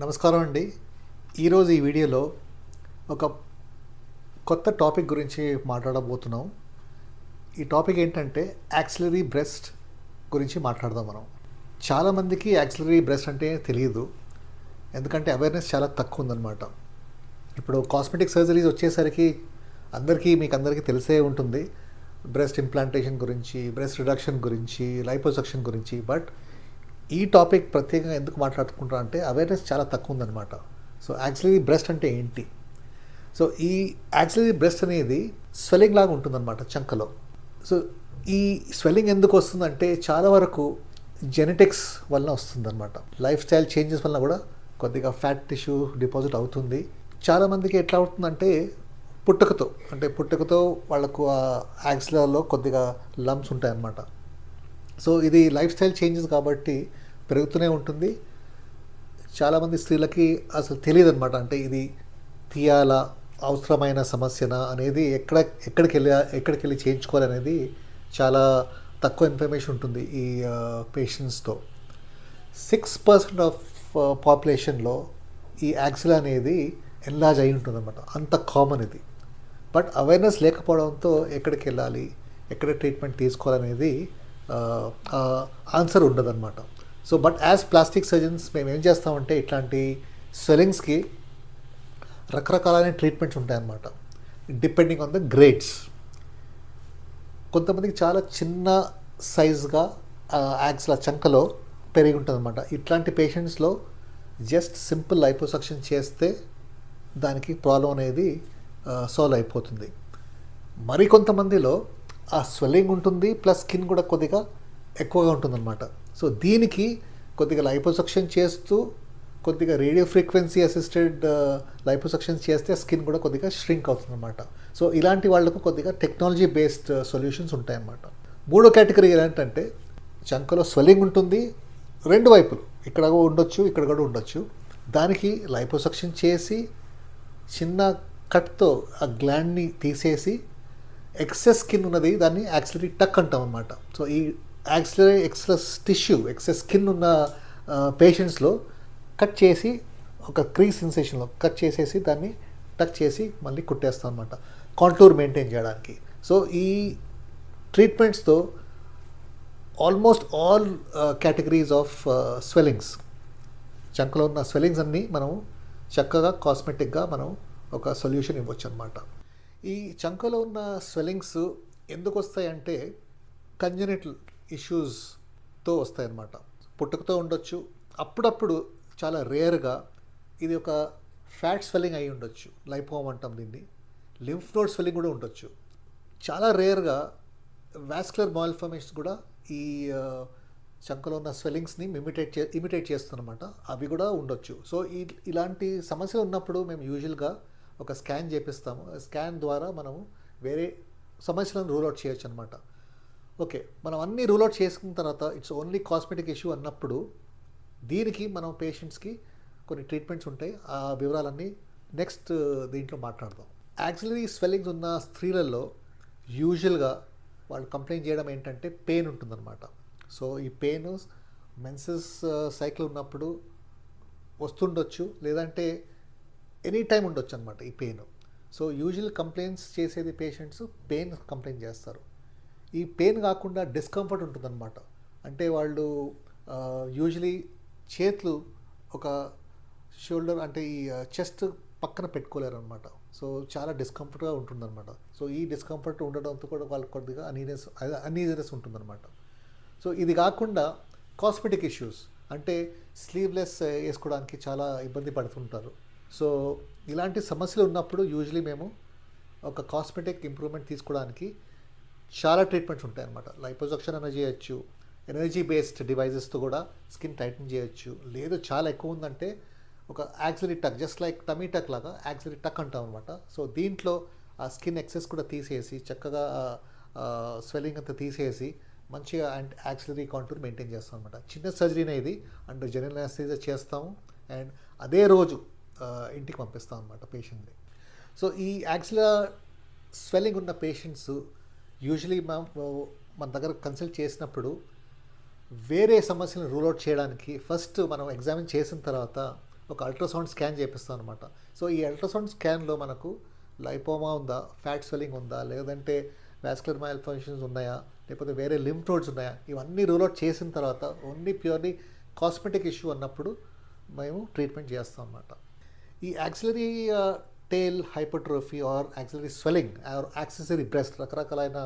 నమస్కారం అండి. ఈరోజు ఈ వీడియోలో ఒక కొత్త టాపిక్ గురించి మాట్లాడబోతున్నాం. ఈ టాపిక్ ఏంటంటే యాక్సిలరీ బ్రెస్ట్ గురించి మాట్లాడదాం మనం. చాలామందికి యాక్సిలరీ బ్రెస్ట్ అంటే తెలియదు ఎందుకంటే అవేర్నెస్ చాలా తక్కువ ఉందన్నమాట. ఇప్పుడు కాస్మెటిక్ సర్జరీస్ వచ్చేసరికి అందరికీ మీకు అందరికీ తెలిసే ఉంటుంది. బ్రెస్ట్ ఇంప్లాంటేషన్ గురించి బ్రెస్ట్ రిడక్షన్ గురించి లైపోసక్షన్ గురించి. బట్ ఈ టాపిక్ ప్రత్యేకంగా ఎందుకు మాట్లాడుకుంటా అంటే అవేర్నెస్ చాలా తక్కువ ఉందన్నమాట. సో యాక్చువల్లీ బ్రెస్ట్ అంటే ఏంటి? సో ఈ యాక్చువల్లీ బ్రెస్ట్ అనేది స్వెల్లింగ్ లాగా ఉంటుందన్నమాట చంకలో. సో ఈ స్వెల్లింగ్ ఎందుకు వస్తుందంటే చాలా వరకు జెనెటిక్స్ వలన వస్తుందన్నమాట. లైఫ్ స్టైల్ చేంజెస్ వలన కూడా కొద్దిగా ఫ్యాట్ టిష్యూ డిపాజిట్ అవుతుంది. చాలామందికి ఎట్లా అవుతుందంటే పుట్టుకతో అంటే పుట్టుకతో వాళ్ళకు ఆ యాక్సిలర్లో కొద్దిగా లమ్స్ ఉంటాయన్నమాట. సో ఇది లైఫ్ స్టైల్ చేంజెస్ కాబట్టి పెరుగుతూనే ఉంటుంది. చాలామంది స్త్రీలకి అసలు తెలియదు అనమాట అంటే ఇది తీయాలా అవసరమైన సమస్యనా అనేది ఎక్కడ ఎక్కడికి వెళ్ళి ఎక్కడికి వెళ్ళి చేయించుకోవాలనేది చాలా తక్కువ ఇన్ఫర్మేషన్ ఉంటుంది ఈ పేషెంట్స్తో సిక్స్ పర్సెంట్ ఆఫ్ పాపులేషన్లో ఈ యాక్సిల్ అనేది ఎన్లాజ్ అయి ఉంటుంది అనమాట అంత కామన్ ఇది. బట్ అవేర్నెస్ లేకపోవడంతో ఎక్కడికి వెళ్ళాలి ఎక్కడ ట్రీట్మెంట్ తీసుకోవాలనేది ఆన్సర్ ఉండదన్నమాట. So but as plastic surgeons మేము ఏం చేస్తామంటే ఇట్లాంటి స్వెల్లింగ్స్కి రకరకాలైన ట్రీట్మెంట్స్ ఉంటాయన్నమాట. డిపెండింగ్ ఆన్ ద గ్రేడ్స్ కొంతమందికి చాలా చిన్న సైజ్గా యాక్స్ల చంకలో పెరిగి ఉంటుంది అనమాట ఇట్లాంటి పేషెంట్స్లో జస్ట్ సింపుల్ లైపోసక్షన్ చేస్తే దానికి ప్రాబ్లం అనేది సాల్వ్ అయిపోతుంది. మరికొంతమందిలో ఆ స్వెల్లింగ్ ఉంటుంది ప్లస్ స్కిన్ కూడా కొద్దిగా ఎక్కువగా ఉంటుందన్నమాట. సో దీనికి కొద్దిగా లైపోసక్షన్ చేస్తూ కొద్దిగా రేడియో ఫ్రీక్వెన్సీ అసిస్టెడ్ లైపోసక్షన్ చేస్తే స్కిన్ కూడా కొద్దిగా ష్రింక్ అవుతుందన్నమాట. సో ఇలాంటి వాళ్ళకు కొద్దిగా టెక్నాలజీ బేస్డ్ సొల్యూషన్స్ ఉంటాయన్నమాట. మూడో కేటగిరీ ఏంటంటే చంకలో స్వెల్లింగ్ ఉంటుంది రెండు వైపులు ఇక్కడ కూడా ఉండొచ్చు ఇక్కడ కూడా ఉండొచ్చు. దానికి లైపోసక్షన్ చేసి చిన్న కట్తో ఆ గ్లాండ్ని తీసేసి ఎక్సెస్ స్కిన్ ఉన్నది దాన్ని యాక్సిలరీ టక్ అంటాం అనమాట సో ఈ axillary excess tissue excess skin ఉన్న పేషెంట్స్లో కట్ చేసి ఒక క్రీజ్ సెన్సేషన్లో కట్ చేసేసి దాన్ని టక్ చేసి మళ్ళీ కుట్టేస్తాం అనమాట కాంటూర్ మెయింటైన్ చేయడానికి. సో ఈ ట్రీట్మెంట్స్తో almost all categories of swellings చంకలో ఉన్న స్వెల్లింగ్స్ అన్నీ మనం చక్కగా కాస్మెటిక్గా మనం ఒక సొల్యూషన్ ఇవ్వచ్చు అనమాట ఈ చంకలో ఉన్న స్వెల్లింగ్స్ ఎందుకు వస్తాయంటే కంజనెటల్ ఇష్యూస్తో వస్తాయన్నమాట. పుట్టుకతో ఉండొచ్చు. అప్పుడప్పుడు చాలా రేర్గా ఇది ఒక ఫ్యాట్ స్వెల్లింగ్ అయి ఉండొచ్చు. లైపోమ్ అంటాం దీన్ని. లింఫ్ నోడ్ స్వెల్లింగ్ కూడా ఉండొచ్చు. చాలా రేర్గా వాస్కులర్ మాల్ఫర్మేషన్స్ కూడా ఈ చంకలో ఉన్న స్వెల్లింగ్స్ని ఇమిటేట్ చే ఇమిటేట్ చేస్తున్నమాట అవి కూడా ఉండొచ్చు. సో ఇలాంటి సమస్యలు ఉన్నప్పుడు మేము యూజువల్గా ఒక స్కాన్ చేపిస్తాము. స్కాన్ ద్వారా మనము వేరే సమస్యలను రూల్ అవుట్ చేయొచ్చు అనమాట ఓకే మనం అన్ని రూల్ అవుట్ చేసుకున్న తర్వాత ఇట్స్ ఓన్లీ కాస్మెటిక్ ఇష్యూ అన్నప్పుడు దీనికి మనం పేషెంట్స్కి కొన్ని ట్రీట్మెంట్స్ ఉంటాయి. ఆ వివరాలన్నీ నెక్స్ట్ uh, దీంట్లో మాట్లాడదాం. యాక్సిలరీ స్వెల్లింగ్స్ ఉన్న స్త్రీలలో యూజువల్గా వాళ్ళు కంప్లైంట్ చేయడం ఏంటంటే పెయిన్ ఉంటుందన్నమాట. సో ఈ పెయిన్ మెన్సెస్ సైకిల్ ఉన్నప్పుడు వస్తుండొచ్చు. లేదంటే ఎనీ టైం ఉండొచ్చు అనమాట ఈ పెయిన్. సో యూజువల్ కంప్లైంట్స్ చేసేది పేషెంట్స్ పెయిన్ కంప్లైంట్ చేస్తారు. ఈ పెయిన్ కాకుండా డిస్కంఫర్ట్ ఉంటుందన్నమాట. అంటే వాళ్ళు యూజువలీ చేతులు ఒక షోల్డర్ అంటే ఈ చెస్ట్ పక్కన పెట్టుకోలేరు అనమాట సో చాలా డిస్కంఫర్ట్గా ఉంటుందన్నమాట. సో ఈ డిస్కంఫర్ట్ ఉండడంతో కూడా వాళ్ళకి కొద్దిగా అనీనెస్ అనీజినెస్ ఉంటుందన్నమాట. సో ఇది కాకుండా కాస్మెటిక్ ఇష్యూస్. అంటే స్లీవ్లెస్ వేసుకోవడానికి చాలా ఇబ్బంది పడుతుంటారు. సో ఇలాంటి సమస్యలు ఉన్నప్పుడు యూజువలీ మేము ఒక కాస్మెటిక్ ఇంప్రూవ్మెంట్ తీసుకోవడానికి చాలా ట్రీట్మెంట్స్ ఉంటాయి అన్నమాట. లైపోజక్షన్ అనేది చేయొచ్చు. ఎనర్జీ బేస్డ్ డివైజెస్తో కూడా స్కిన్ టైటన్ చేయొచ్చు. లేదు చాలా ఎక్కువ ఉందంటే ఒక యాక్సిలరీ టక్ జస్ట్ లైక్ టమీ టక్ లాగా యాక్సిలరీ టక్ అంటాం అనమాట సో దీంట్లో ఆ స్కిన్ ఎక్సెస్ కూడా తీసేసి చక్కగా స్వెల్లింగ్ అంతా తీసేసి మంచిగా అండ్ యాక్సిలరీ కాంటూర్ మెయింటైన్ చేస్తాం అనమాట చిన్న సర్జరీ అనేది అండ్ జనరల్ యానస్థీజియా చేస్తాము. అండ్ అదే రోజు ఇంటికి పంపిస్తాం అనమాట పేషెంట్ని సో ఈ యాక్సిలా స్వెల్లింగ్ ఉన్న పేషెంట్స్ యూజువలీ మా మన దగ్గర కన్సల్ట్ చేసినప్పుడు వేరే సమస్యలను రూల్ అవుట్ చేయడానికి ఫస్ట్ మనం ఎగ్జామిన్ చేసిన తర్వాత ఒక అల్ట్రాసౌండ్ స్కాన్ చేపిస్తాం అనమాట సో ఈ అల్ట్రాసౌండ్ స్కాన్లో మనకు లైపోమా ఉందా ఫ్యాట్ స్వెల్లింగ్ ఉందా లేదంటే వ్యాస్కులర్ మైల్ ఫంక్షన్స్ ఉన్నాయా లేకపోతే వేరే లింఫ్ నోడ్స్ ఉన్నాయా ఇవన్నీ రూల్ అవుట్ చేసిన తర్వాత ఓన్లీ ప్యూర్లీ కాస్మెటిక్ ఇష్యూ అన్నప్పుడు మేము ట్రీట్మెంట్ చేస్తాం అన్నమాట. ఈ axillary tail hypertrophy or axillary swelling or accessory breast రకరకాలైన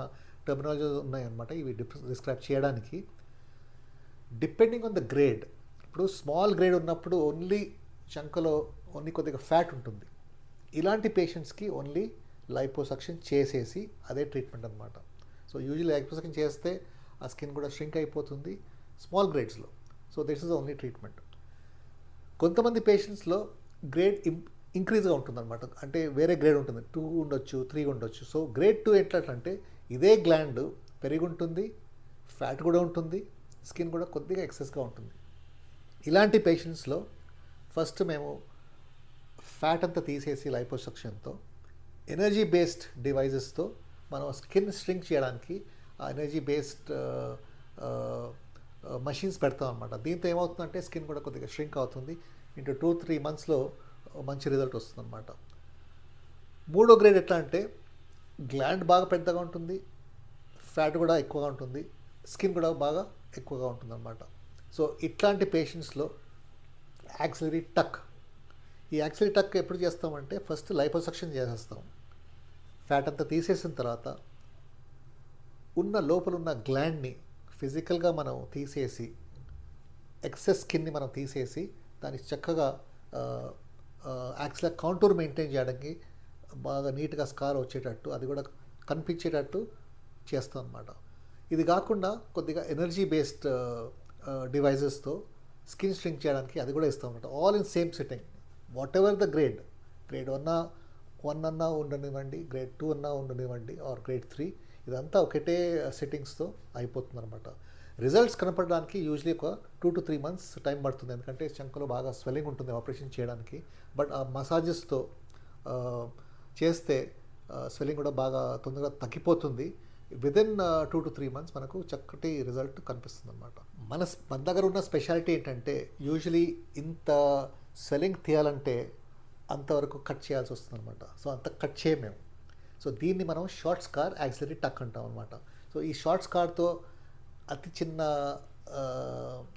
టెర్మినాలజీ ఉన్నాయన్నమాట. ఇవి డిస్క్రైబ్ చేయడానికి. డిపెండింగ్ ఆన్ ద గ్రేడ్ ఇప్పుడు స్మాల్ గ్రేడ్ ఉన్నప్పుడు ఓన్లీ చంకలో ఓన్లీ కొద్దిగా ఫ్యాట్ ఉంటుంది. ఇలాంటి పేషెంట్స్కి ఓన్లీ లైపోసక్షన్ చేసేసి అదే ట్రీట్మెంట్ అనమాట సో యూజువల్ లైపోసక్షన్ చేస్తే ఆ స్కిన్ కూడా ష్రింక్ అయిపోతుంది small గ్రేడ్స్లో so this is only treatment కొంతమంది పేషెంట్స్లో గ్రేడ్ ఇంక్రీజ్గా ఉంటుందన్నమాట. అంటే వేరే గ్రేడ్ ఉంటుంది. టూ ఉండొచ్చు త్రీ ఉండొచ్చు. సో గ్రేడ్ టూ ఎట్లంటే అంటే ఇదే గ్లాండ్ పెరిగి ఉంటుంది ఫ్యాట్ కూడా ఉంటుంది స్కిన్ కూడా కొద్దిగా ఎక్సెస్గా ఉంటుంది. ఇలాంటి పేషెంట్స్లో ఫస్ట్ మేము ఫ్యాట్ అంతా తీసేసి లైపోసక్షన్తో ఎనర్జీ బేస్డ్ డివైజెస్తో మనం స్కిన్ స్ట్రింక్ చేయడానికి ఆ ఎనర్జీ బేస్డ్ మషిన్స్ పెడతాం అనమాట దీంతో ఏమవుతుందంటే స్కిన్ కూడా కొద్దిగా స్ట్రింక్ అవుతుంది. ఇంటూ టూ త్రీ మంత్స్లో మంచి రిజల్ట్ వస్తుందన్నమాట. మూడో గ్రేడ్ ఎట్లా అంటే గ్లాండ్ బాగా పెద్దగా ఉంటుంది ఫ్యాట్ కూడా ఎక్కువగా ఉంటుంది స్కిన్ కూడా బాగా ఎక్కువగా ఉంటుందన్నమాట. సో ఇట్లాంటి పేషెంట్స్లో యాక్సిలరీ టక్. ఈ యాక్సిలరీ టక్ ఎప్పుడు చేస్తామంటే ఫస్ట్ లైపోసక్షన్ చేసేస్తాం. ఫ్యాట్ అంతా తీసేసిన తర్వాత ఉన్న లోపల ఉన్న గ్లాండ్ని ఫిజికల్గా మనం తీసేసి ఎక్సెస్ స్కిన్ని మనం తీసేసి దానికి చక్కగా యాక్చువల్గా కాంటూర్ మెయింటైన్ చేయడానికి బాగా నీట్గా స్కార్ వచ్చేటట్టు అది కూడా కనిపించేటట్టు చేస్తాం అనమాట ఇది కాకుండా కొద్దిగా ఎనర్జీ బేస్డ్ డివైజెస్తో స్కిన్ స్ట్రింగ్ చేయడానికి అది కూడా ఇస్తాం అనమాట all in same setting whatever the grade grade one one అన్నా ఉండనివ్వండి గ్రేడ్ టూ అన్నా ఉండనివ్వండి ఆర్ గ్రేడ్ త్రీ ఇదంతా ఒకటే సెట్టింగ్స్తో అయిపోతుంది అనమాట రిజల్ట్స్ కనపడడానికి యూజువలీ ఒక two to three months time పడుతుంది. ఎందుకంటే చంకలో బాగా స్వెల్లింగ్ ఉంటుంది ఆపరేషన్ చేయడానికి. బట్ ఆ మసాజెస్తో చేస్తే స్వెల్లింగ్ కూడా బాగా తొందరగా తగ్గిపోతుంది. Within two to three months మనకు చక్కటి రిజల్ట్ కనిపిస్తుంది అనమాట మన మన దగ్గర ఉన్న స్పెషాలిటీ ఏంటంటే యూజువలీ ఇంత స్వెల్లింగ్ తీయాలంటే అంతవరకు కట్ చేయాల్సి వస్తుంది అనమాట సో అంత కట్ చేయమేము సో దీన్ని మనం షార్ట్ స్కార్ యాక్సిలరీ టక్ అంటాం అనమాట సో ఈ షార్ట్ స్కార్తో అతి చిన్న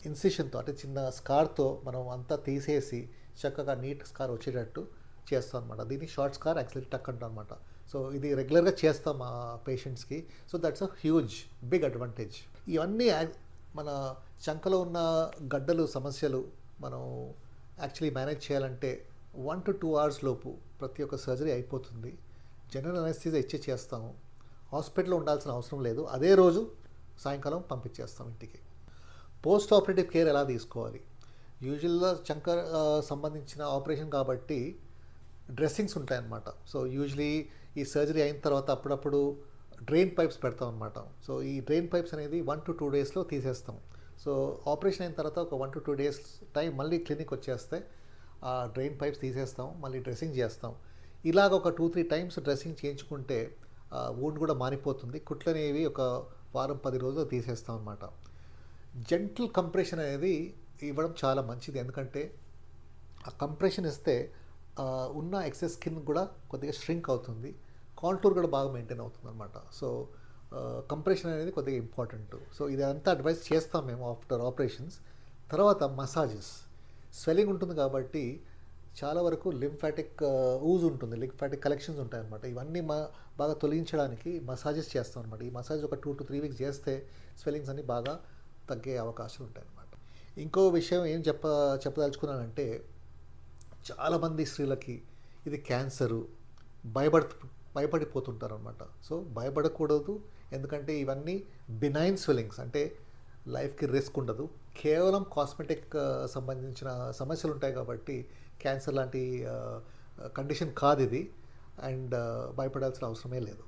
ఇన్సిషన్తో అంటే చిన్న స్కార్తో మనం అంతా తీసేసి చక్కగా నీట్ స్కార్ వచ్చేటట్టు చేస్తాం అనమాట దీన్ని షార్ట్ స్కార్ యాక్చువల్లీ టక్ అంటాం అనమాట సో ఇది రెగ్యులర్గా చేస్తాం మా పేషెంట్స్కి so that's a huge big advantage ఇవన్నీ మన చంకలో ఉన్న గడ్డలు సమస్యలు మనం యాక్చువల్లీ మేనేజ్ చేయాలంటే వన్ టు టూ అవర్స్ లోపు ప్రతి ఒక్క సర్జరీ అయిపోతుంది. జనరల్ అనస్థీజా ఇచ్చే చేస్తాము. హాస్పిటల్లో ఉండాల్సిన అవసరం లేదు. అదే రోజు సాయంకాలం పంపించేస్తాం ఇంటికి. పోస్ట్ ఆపరేటివ్ కేర్ ఎలా తీసుకోవాలి? యూజువల్గా చంకర్ సంబంధించిన ఆపరేషన్ కాబట్టి డ్రెస్సింగ్స్ ఉంటాయన్నమాట. సో యూజువలీ ఈ సర్జరీ అయిన తర్వాత అప్పుడప్పుడు డ్రెయిన్ పైప్స్ పెడతాం అనమాట సో ఈ డ్రెయిన్ పైప్స్ అనేది వన్ టు టూ డేస్లో తీసేస్తాం. సో ఆపరేషన్ అయిన తర్వాత ఒక one to two days time మళ్ళీ క్లినిక్ వచ్చేస్తే ఆ డ్రెయిన్ పైప్స్ తీసేస్తాం మళ్ళీ డ్రెస్సింగ్ చేస్తాం. ఇలాగ ఒక టూ త్రీ టైమ్స్ డ్రెస్సింగ్ చేయించుకుంటే వూండ్ కూడా మారిపోతుంది. కుట్లనేవి ఒక వారం పది రోజులు తీసేస్తాం అనమాట జెంటల్ కంప్రెషన్ అనేది ఇవ్వడం చాలా మంచిది. ఎందుకంటే ఆ కంప్రెషన్ ఇస్తే ఉన్న ఎక్సెస్ స్కిన్ కూడా కొద్దిగా ష్రింక్ అవుతుంది. కాంటూర్ కూడా బాగా మెయింటైన్ అవుతుంది అనమాట సో కంప్రెషన్ అనేది కొద్దిగా ఇంపార్టెంట్. సో ఇదంతా అడ్వైస్ చేస్తాం మేము ఆఫ్టర్ ఆపరేషన్స్. తర్వాత మసాజెస్. స్వెల్లింగ్ ఉంటుంది కాబట్టి చాలా వరకు లింఫాటిక్ ఊజ్ uh, ఉంటుంది లింఫాటిక్ కలెక్షన్స్ ఉంటాయి అనమాట ఇవన్నీ మా బాగా తొలగించడానికి మసాజెస్ చేస్తాం అనమాట ఈ మసాజ్ ఒక టూ టు త్రీ వీక్స్ చేస్తే స్వెల్లింగ్స్ అన్నీ బాగా తగ్గే అవకాశాలు ఉంటాయి అనమాట ఇంకో విషయం ఏం చెప్ప చెప్పదలుచుకున్నానంటే చాలామంది స్త్రీలకి ఇది క్యాన్సరు భయపడ భయపడిపోతుంటారు అనమాట సో భయపడకూడదు. ఎందుకంటే ఇవన్నీ బినైన్ స్వెల్లింగ్స్ అంటే లైఫ్కి రిస్క్ ఉండదు. కేవలం కాస్మెటిక్ uh, సంబంధించిన సమస్యలు ఉంటాయి కాబట్టి క్యాన్సర్ లాంటి కండిషన్ కాదు ఇది. అండ్ భయపడాల్సిన అవసరమే లేదు.